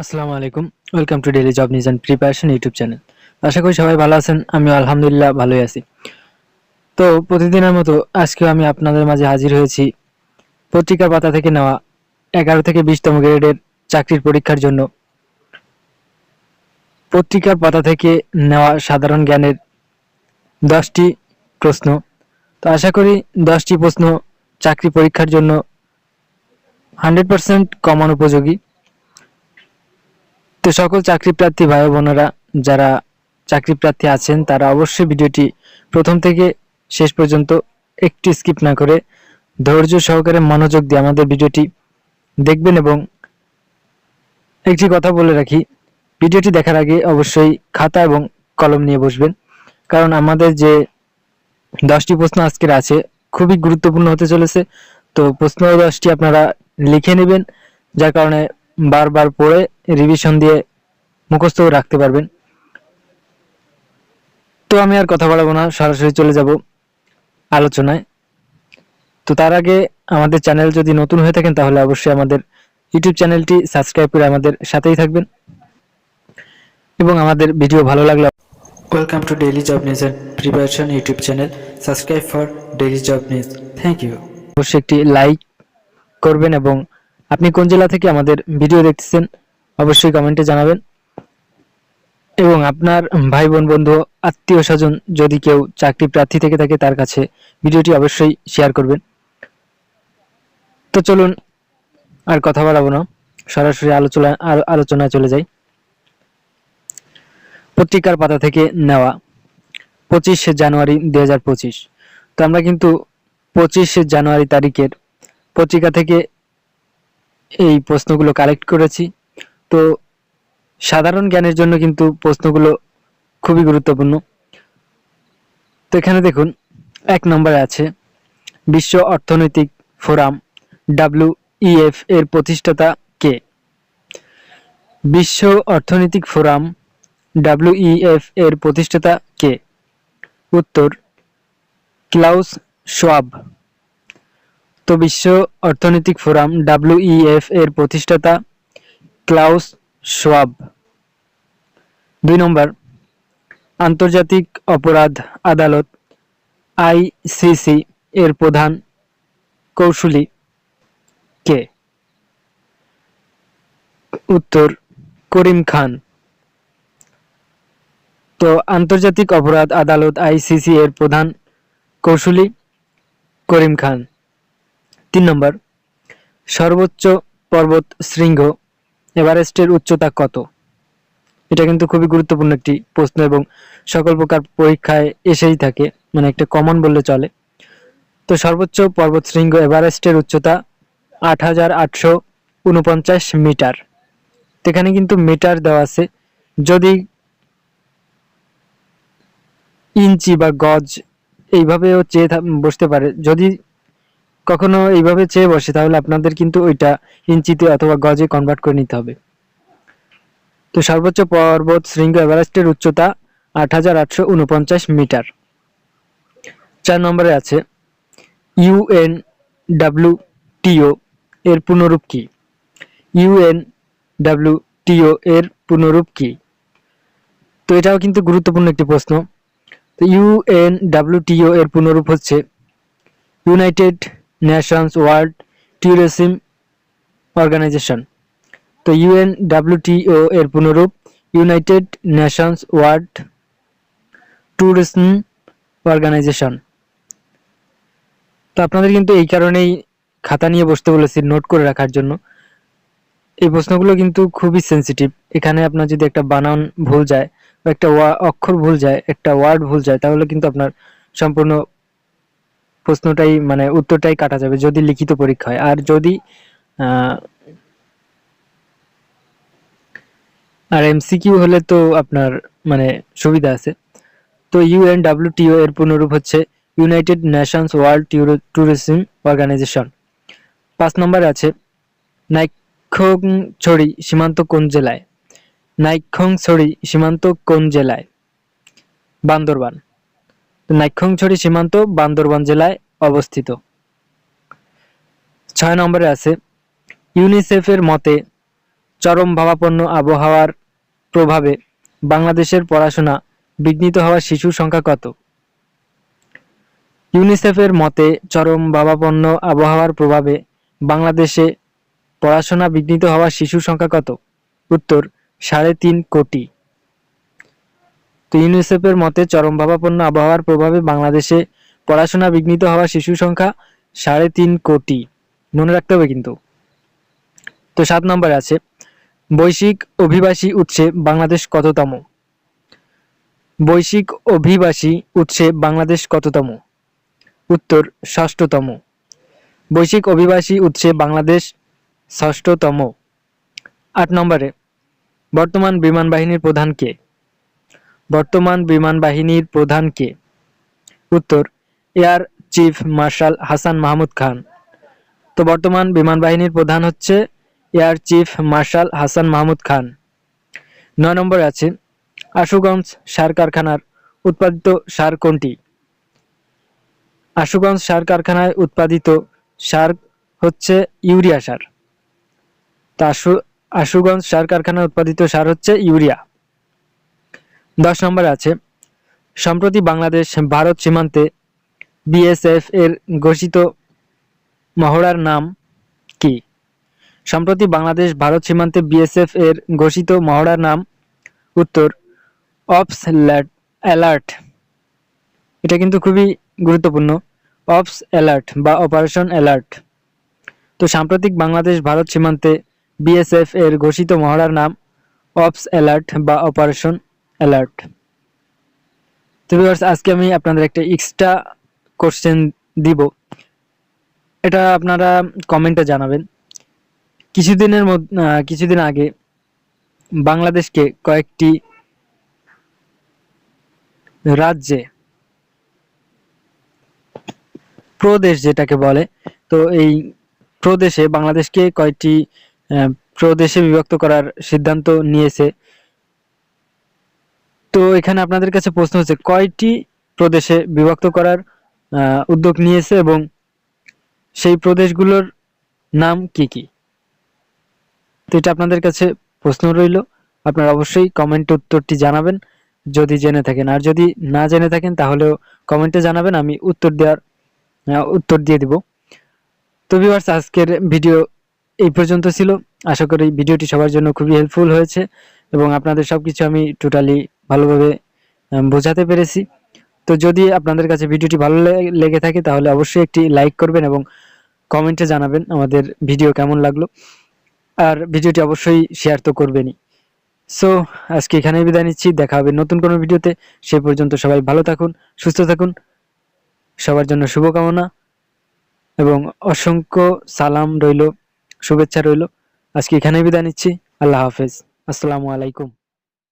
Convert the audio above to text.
আসসালামু আলাইকুম। Welcome to daily job news and preparation YouTube channel আশা করি সবাই ভালো আছেন আমি আলহামদুলিল্লাহ ভালোই আছি। তো প্রতিদিনের মতো আজকেও আমি আপনাদের মাঝে হাজির হয়েছি পত্রিকার পাতা থেকে নেওয়া এগারো থেকে বিশতম গ্রেডের চাকরির পরীক্ষার জন্য। পত্রিকার পাতা থেকে নেওয়া সাধারণ জ্ঞানের দশটি প্রশ্ন। তো আশা করি দশটি প্রশ্ন চাকরি পরীক্ষার জন্য হান্ড্রেড পার্সেন্ট কমন উপযোগী। তো সকল চাকরি প্রার্থী ভাই বোনেরা, যারা চাকরি প্রার্থী আছেন, তারা অবশ্যই ভিডিওটি প্রথম থেকে শেষ পর্যন্ত একটি স্কিপ না করে ধৈর্য সহকারে মনোযোগ দিয়ে আমাদের ভিডিওটি দেখবেন এবং একটি কথা বলে রাখি, ভিডিওটি দেখার আগে অবশ্যই খাতা এবং কলম নিয়ে বসবেন। কারণ আমাদের যে দশটি প্রশ্ন আজকের আছে, খুবই গুরুত্বপূর্ণ হতে চলেছে। তো প্রশ্ন দশটি আপনারা লিখে নেবেন, যার কারণে বারবার পড়ে রিভিশন দিয়ে মুখস্থ রাখতে পারবেন। তো আমি আর কথা বলাবো না সরাসরি চলে যাব আলোচনায়। তো তার আগে আমাদের চ্যানেল যদি নতুন হয়ে থাকেন তাহলে অবশ্যই আমাদের ইউটিউব চ্যানেলটি সাবস্ক্রাইব করে আমাদের সাথেই থাকবেন। এবং আমাদের ভিডিও ভালো লাগলে welcome to daily job news and preparation YouTube channel subscribe for daily job news thank you অবশ্যই একটি লাইক করবেন এবং আপনি কোন জেলা থেকে আমাদের ভিডিও দেখতেছেন, অবশ্যই কমেন্টে জানাবেন। এবং আপনার ভাই বোন বন্ধু, আত্মীয় স্বজন যদি কেউ চাকরি প্রার্থী থেকে থাকে, তার কাছে ভিডিওটি অবশ্যই শেয়ার করবেন। তো চলুন আর কথা বাড়াবো না, সরাসরি আলোচনা আলো- আলোচনায় চলে যাই। পত্রিকার পাতা থেকে নেওয়া, পঁচিশে জানুয়ারি দুই হাজার পঁচিশ। তো আমরা কিন্তু পঁচিশে জানুয়ারি তারিখের পত্রিকা থেকে এই প্রশ্নগুলো কালেক্ট করেছি। তো সাধারণ জ্ঞানের জন্য কিন্তু প্রশ্নগুলো খুবই গুরুত্বপূর্ণ। তো এখানে দেখুন, এক নম্বরে আছে, বিশ্ব অর্থনৈতিক ফোরাম, ডাব্লিউ এর প্রতিষ্ঠাতা কে? বিশ্ব অর্থনৈতিক ফোরাম, ডাব্লিউ এর প্রতিষ্ঠাতা কে? উত্তর, ক্লাউস সোয়াব তো বিশ্ব অর্থনৈতিক ফোরাম ডাব্লিউইএফ এর প্রতিষ্ঠাতা ক্লাউস সোয়াব দুই নম্বর, আন্তর্জাতিক অপরাধ আদালত আইসিসি এর প্রধান কৌশলী কে? উত্তর, করিম খান। তো আন্তর্জাতিক অপরাধ আদালত আইসিসি এর প্রধান কৌশলী করিম খান। তিন নম্বর, সর্বোচ্চ পর্বত শৃঙ্গ এভারেস্টের উচ্চতা কত? এটা কিন্তু খুবই গুরুত্বপূর্ণ একটি প্রশ্ন এবং সকল প্রকার পরীক্ষায় এসেই থাকে মানে একটা কমন বললে চলে। তো সর্বোচ্চ পর্বত শৃঙ্গ এভারেস্টের উচ্চতা আট হাজার আটশো উনপঞ্চাশ মিটার। এখানে কিন্তু মিটার দেওয়া আছে। যদি ইঞ্চি বা গজ এইভাবেও চেয়ে বসতে পারে। যদি কখনো এইভাবে চেয়ে বসে, তাহলে আপনাদের কিন্তু ওইটা ইঞ্চিতে অথবা গজে কনভার্ট করে নিতে হবে। তো সর্বোচ্চ পর্বত শৃঙ্গ এভারেস্টের উচ্চতা আট হাজার আটশো উনপঞ্চাশ মিটার। চার নম্বরে আছে ইউএন ডাব্লিউ টিও এর পুনরূপ কি? ইউএন ডাব্লিউ টিও এর পুনরূপ কি? তো এটাও কিন্তু গুরুত্বপূর্ণ একটি প্রশ্ন। তো ইউএন ডাব্লিউটিও এর পুনরূপ হচ্ছে United Nations World Tourism Organization তো ইউএন ডাব্লিউটিও এর পুনরূপ United Nations World Tourism Organization তো আপনাদের কিন্তু এই কারণেই খাতা নিয়ে বসতে বলেছি নোট করে রাখার জন্য। এই প্রশ্নগুলো কিন্তু খুবই সেনসিটিভ এখানে আপনার যদি একটা বানান ভুল যায় বা একটা অক্ষর ভুল যায়, একটা ওয়ার্ড ভুল যায়, তাহলে কিন্তু আপনার সম্পূর্ণ প্রশ্নটাই মানে উত্তরটাই কাটা যাবে যদি লিখিত পরীক্ষা হয়। আর যদি আর এমসিকিউ হলে তো আপনার মানে সুবিধা আছে। তো ইউএনডব্লিউটিও এর পুনরূপ হচ্ছে United Nations World Tourism Organization পাঁচ নম্বর আছে নাইক্ষংছড়ি সীমান্ত কোন জেলায়? নাইক্ষংছড়ি সীমান্ত কোন জেলায়? বান্দরবান। নাইক্ষংছড়ি সীমান্ত বান্দরবান জেলায় অবস্থিত। ছয় নম্বরে আছে, ইউনিসেফের মতে চরম ভাবাপন্ন আবহাওয়ার প্রভাবে বাংলাদেশের পড়াশোনা বিঘ্নিত হওয়া শিশুর সংখ্যা কত? ইউনিসেফের মতে চরম ভাবাপন্ন আবহাওয়ার প্রভাবে বাংলাদেশে পড়াশোনা বিঘ্নিত হওয়া শিশুর সংখ্যা কত? উত্তর, সাড়ে তিন কোটি। তো ইউনিসেফের মতে চরম ভাবাপন্ন আবহাওয়ার প্রভাবে বাংলাদেশে পড়াশোনা বিঘ্নিত হওয়া শিশু সংখ্যা সাড়ে তিন কোটি। মনে রাখতে হবে কিন্তু। তো সাত নম্বরে আছে, বৈশ্বিক অভিবাসী উৎসে বাংলাদেশ কততম? বৈশ্বিক অভিবাসী উৎসে বাংলাদেশ কততম? উত্তর, ষষ্ঠতম। বৈশ্বিক অভিবাসী উৎসে বাংলাদেশ ষষ্ঠতম। আট নম্বরে, বর্তমান বিমান বাহিনীর প্রধান কে? বর্তমান বিমান বাহিনীর প্রধান কে? উত্তর, air chief marshal Hasan Mahmud Khan. তো বর্তমান বিমান বাহিনীর প্রধান হচ্ছে air chief marshal Hasan Mahmud Khan. নয় নম্বরে আছে, আশুগঞ্জ সার কারখানার উৎপাদিত সার কোনটি? আশুগঞ্জ সার কারখানায় উৎপাদিত সার হচ্ছে ইউরিয়া সার। তা আশু, আশুগঞ্জ সার কারখানায় উৎপাদিত সার হচ্ছে ইউরিয়া। দশ নম্বরে আছে, সম্প্রতি বাংলাদেশ ভারত সীমান্তে বিএসএফ এর ঘোষিত মহড়ার নাম কি? সম্প্রতি বাংলাদেশ ভারত সীমান্তে বিএসএফ এর ঘোষিত মহড়ার নাম উত্তর অপস অ্যালার্ট। এটা কিন্তু খুবই গুরুত্বপূর্ণ অপস অ্যালার্ট বা অপারেশন অ্যালার্ট তো সাম্প্রতিক বাংলাদেশ ভারত সীমান্তে বিএসএফ এর ঘোষিত মহড়ার নাম অপস অ্যালার্ট বা অপারেশন অ্যালার্ট তো ভিউয়ার্স আজকে আমি আপনাদের একটা এক্সট্রা কোশ্চেন দিব। এটা আপনারা কমেন্টে জানাবেন। কিছুদিনের মধ্যে কিছুদিন আগে বাংলাদেশকে কয়েকটি রাজ্যে প্রদেশ যেটাকে বলে, তো এই প্রদেশে, বাংলাদেশকে কয়েকটি প্রদেশে বিভক্ত করার সিদ্ধান্ত নিয়েছে তো এখানে আপনাদের কাছে প্রশ্ন হচ্ছে, কয়টি প্রদেশে বিভক্ত করার উদ্যোগ নিয়েছে এবং সেই প্রদেশগুলোর নাম কি কি? তো এটা আপনাদের কাছে প্রশ্ন রইল। আপনারা অবশ্যই কমেন্টে উত্তরটি জানাবেন যদি জেনে থাকেন। আর যদি না জেনে থাকেন, তাহলেও কমেন্টে জানাবেন, আমি উত্তর দেওয়ার উত্তর দিয়ে দিব। তো ভিউয়ার্স, আজকের ভিডিও এই পর্যন্ত ছিল। আশা করি ভিডিওটি সবার জন্য খুবই হেল্পফুল হয়েছে এবং আপনাদের সব কিছু আমি টোটালি ভালোভাবে বোঝাতে পেরেছি। তো যদি আপনাদের কাছে ভিডিওটি ভালো লেগে থাকে, তাহলে অবশ্যই একটি লাইক করবেন এবং কমেন্টে জানাবেন আমাদের ভিডিও কেমন লাগল। আর ভিডিওটি অবশ্যই শেয়ার তো করবেনই। সো, আজকে এখানেই বিদায় নিচ্ছি। দেখা হবে নতুন কোনো ভিডিওতে। সে পর্যন্ত সবাই ভালো থাকুন, সুস্থ থাকুন। সবার জন্য শুভকামনা এবং অসংখ্য সালাম রইল, শুভেচ্ছা রইল। আজকে এখানেই বিদায় নিচ্ছি। আল্লাহ হাফেজ। আসসালামু আলাইকুম।